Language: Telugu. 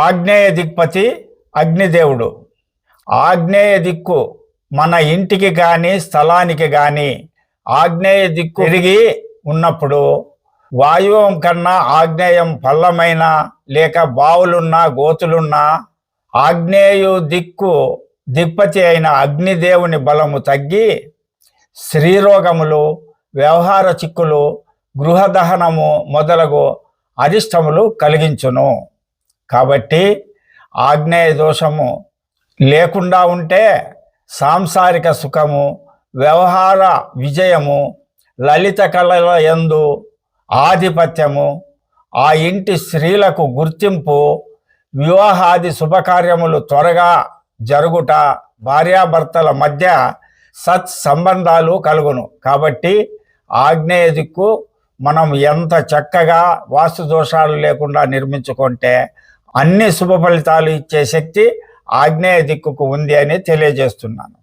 ఆగ్నేయ దిక్పతి అగ్నిదేవుడు. ఆగ్నేయ దిక్కు మన ఇంటికి కానీ స్థలానికి కానీ ఆగ్నేయ దిక్కు తిరిగి ఉన్నప్పుడు వాయువం కన్నా ఆగ్నేయం పల్లమైన లేక బావులున్నా గోతులున్నా ఆగ్నేయు దిక్కు దిక్పతి అయిన అగ్నిదేవుని బలము తగ్గి శ్రీరోగములు వ్యవహార చిక్కులు గృహదహనము మొదలగు అరిష్టములు కలిగించును. కాబట్టి ఆగ్నేయ దోషము లేకుండా ఉంటే సాంసారిక సుఖము వ్యవహార విజయము లలిత కళల ఎందు ఆధిపత్యము ఆ ఇంటి స్త్రీలకు గుర్తింపు వివాహాది శుభకార్యములు త్వరగా జరుగుట భార్యాభర్తల మధ్య సత్ సంబంధాలు కలుగును. కాబట్టి ఆగ్నేయ దిక్కు మనం ఎంత చక్కగా వాస్తు దోషాలు లేకుండా నిర్మించుకుంటే అన్ని శుభ ఫలితాలు ఇచ్చే శక్తి ఆగ్నేయ దిక్కుకు ఉంది అని తెలియజేస్తున్నాను.